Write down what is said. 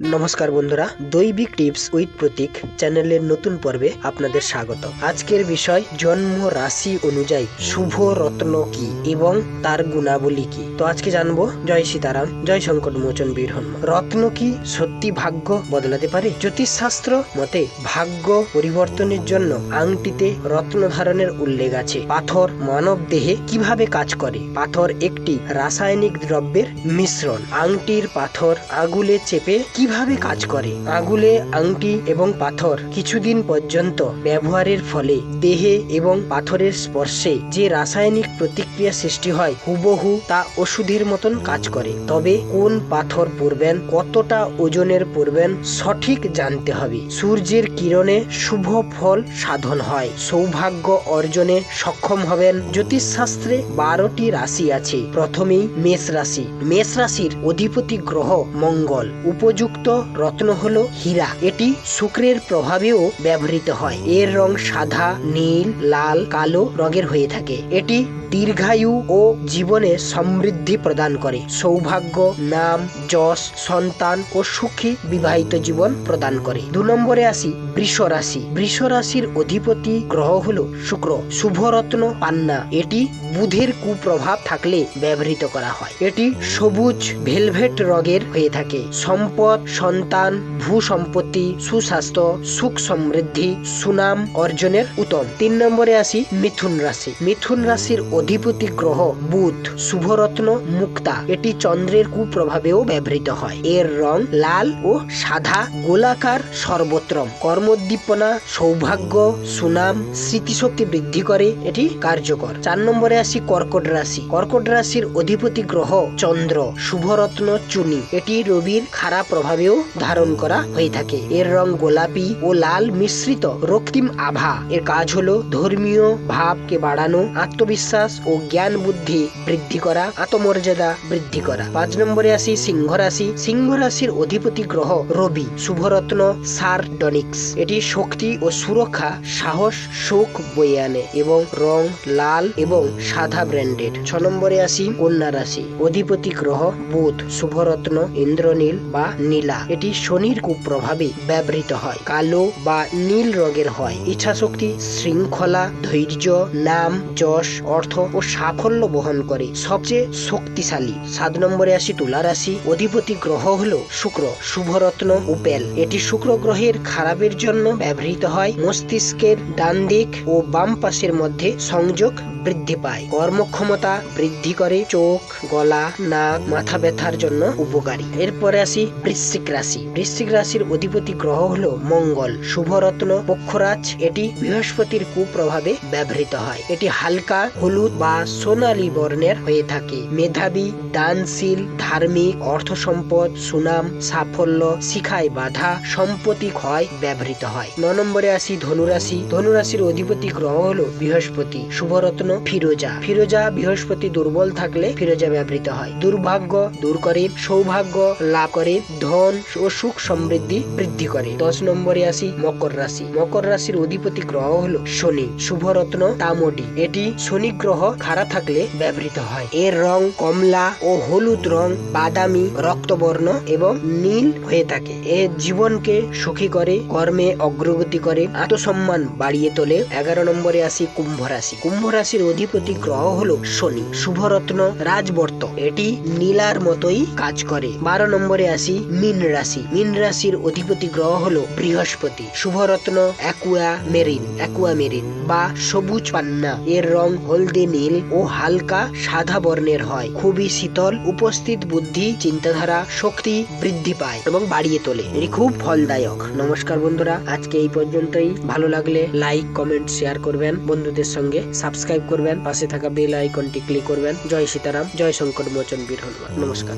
নমস্কার বন্ধুরা, দৈবিক tips with প্রতীক চ্যানেলের নতুন পর্বে আপনাদের স্বাগত। আজকের বিষয়, জন্ম রাশি অনুযায়ী শুভ রত্ন কি এবং তার গুণাবলী কি? তো আজকে জানব, জয় সীতারাম, জয় সংকট মোচন বীর হনুমান রত্ন কি সত্যি ভাগ্য বদলাতে পারে? জ্যোতিষশাস্ত্র মতে ভাগ্য পরিবর্তনের জন্য আংটিতে রত্ন ধারণের উল্লেখ আছে। পাথর মানব দেহে কীভাবে কাজ করে? পাথর একটি রাসায়নিক দ্রব্যের মিশ্রণ। আংটির পাথর আগুলে চেপে কীভাবে কাজ করে? আগুলে আংটি এবং পাথর কিছুদিন পর্যন্ত ব্যবহারের ফলে দেহে এবং পাথরের স্পর্শে যে রাসায়নিক প্রতিক্রিয়া সৃষ্টি হয়, হুবহু তা ওষুধের মতন কাজ করে। তবে কোন পাথর পরবেন, কতটা ওজনের পরবেন, সঠিক জানতে হবে। সূর্যের কিরণে শুভ ফল সাধন হয়। সৌভাগ্য অর্জনে সক্ষম হবেন জ্যোতিষশাস্ত্রে বারোটি রাশি আছে। প্রথমেই মেষ রাশি। মেষ রাশির অধিপতি গ্রহ মঙ্গল। উপযুক্ত রত্ন হল হীরা। এটি শুক্রের প্রভাবেও ব্যবহৃত হয়। এর রং সাদা, নীল, লাল, কালো রঙের হয়ে থাকে। এটি দীর্ঘায়ু ও জীবনে সমৃদ্ধি প্রদান করে। সৌভাগ্য, নাম, যশ, সন্তান ও সুখী বিবাহিত জীবন প্রদান করে। দু নম্বরে আসি বৃষ রাশি। বৃষ রাশির অধিপতি গ্রহ হল শুক্র। শুভরত্ন পান্না। এটি বুধের কুপ্রভাব থাকলে ব্যবহৃত করা হয়। এটি সবুজ ভেলভেট রগের হয়ে থাকে। সম্পদ, সন্তান ভূ সম্পত্তি সুস্বাস্থ্য, সুখ সমৃদ্ধি, সুনাম অর্জনের উত্তম। তিন নম্বরে আসি মিথুন রাশি। মিথুন রাশির অধিপতি গ্রহ, বুধ, শুভরত্ন, মুক্তা, এটি চন্দ্রের কুপ্রভাবেও ব্যবহৃত হয়। এর রং লাল ও সাদা, গোলাকার সর্বত্রম। কর্মোদ্দীপনা, সৌভাগ্য, সুনাম, স্মৃতিশক্তি বৃদ্ধি করে এটি কার্যকর। চার নম্বরে আসি কর্কট রাশি। কর্কট রাশির অধিপতি গ্রহ চন্দ্র, শুভরত্ন, চুনি। এটি রবির খারাপ প্রভাবেও ধারণ করা হয়ে থাকে। এর রং গোলাপি ও লাল মিশ্রিত রক্তিম আভা। এর কাজ হলো ধর্মীয় ভাবকে বাড়ানো, আত্মবিশ্বাস ও জ্ঞান বুদ্ধি বৃদ্ধি করা, আত্মমর্যাদা বৃদ্ধি করা। পাঁচ নম্বরে আসি সিংহ রাশি। সিংহ রাশির অধিপতি গ্রহ রবি। শুভরত্ন সারডনিক্স এটি শক্তি ও সুরক্ষা, সাহস, শোক বয়ে আনে এবং রং লাল এবং সাদা ব্র্যান্ডেড। ছ নম্বরে আসি কন্যা রাশি। অধিপতি গ্রহ বুধ। শুভরত্ন ইন্দ্রনীল বা নীলা। এটি শনির কুপ্রভাবে ব্যবহৃত হয়। কালো বা নীল রঙের হয়। ইচ্ছাশক্তি, শৃঙ্খলা, ধৈর্য, নাম, যশ, অর্থ ও সাফল্য বহন করে। সবচেয়ে শক্তিশালী সাত নম্বরে আসি তুলা রাশি। অধিপতি গ্রহ হল শুক্র, শুভরত্ন উপেল এটি শুক্র গ্রহের খারাপের জন্য ব্যবহৃত হয়। মস্তিষ্কের ডান দিক ও বাম পাশের মধ্যে সংযোগ বৃদ্ধি পায়। কর্মক্ষমতা বৃদ্ধি করে চোখ, গলা, নাক, মাথা ব্যথার জন্য উপকারী। এরপরে আসি বৃশ্চিক রাশি। বৃশ্চিক রাশির অধিপতি গ্রহ হলো মঙ্গল, শুভরত্ন, পক্ষরাজ। এটি বৃহস্পতির কুপ্রভাবে ব্যবহৃত হয়। এটি হালকা, হলুদ বা সোনালী বর্ণের হয়ে থাকে। মেধাবী, দানশীল, ধার্মিক, অর্থ সম্পদ, সুনাম, সাফল্য, শিখায় বাধা, সম্পত্তি ক্ষয় ব্যবহৃত হয়। ন নম্বরে আসি ধনুরাশি। ধনুরাশির অধিপতি গ্রহ হলো বৃহস্পতি। শুভরত্ন ফিরোজা ফিরোজা বৃহস্পতি দুর্বল থাকলে ফিরোজা ব্যবহৃত হয়। দুর্ভাগ্য দূর করে, সৌভাগ্য লাভ করে, ধন ও সুখ সমৃদ্ধি বৃদ্ধি করে। দশ নম্বরে আসি মকর রাশি। মকর রাশির অধিপতি গ্রহ হলো শনি। শুভরত্ন তামডি। এটি শনি গ্রহ খারাপ থাকলে ব্যবহৃত হয়। এর রং কমলা ও হলুদ রং বাদামি, রক্তবর্ণ এবং নীল হয়ে থাকে। এ জীবনকে সুখী করে, কর্মে অগ্রগতি করে, আত্মসম্মান বাড়িয়ে তোলে। এগারো নম্বরে আসি কুম্ভ রাশি। কুম্ভ রাশির অধিপতি গ্রহ হলো শনি, শুভরত্ন, রাজবর্ত। এটি নীলার মতোই কাজ করে। বারো নম্বরে আসি মীন রাশি। মীন রাশির অধিপতি গ্রহ হলো বৃহস্পতি। শুভরত্ন, অ্যাকুয়া মেরিন অ্যাকুয়া মেরিন বা সবুজ পান্না। এর রং হলদে নীল ও হালকা সাদা বর্ণের হয়। খুবই শীতল, উপস্থিত বুদ্ধি, চিন্তাধারা, শক্তি বৃদ্ধি পায় এবং বাড়িয়ে তোলে। এটি খুব ফলদায়ক। নমস্কার বন্ধুরা, আজকে এই পর্যন্তই। ভালো লাগলে লাইক, কমেন্ট, শেয়ার করবেন। বন্ধুদের সঙ্গে সাবস্ক্রাইব করবেন, পাশে থাকা বেল আইকনটি ক্লিক করবেন। জয় সীতারাম, জয় শঙ্কর মোচন বীর হনুমান। নমস্কার।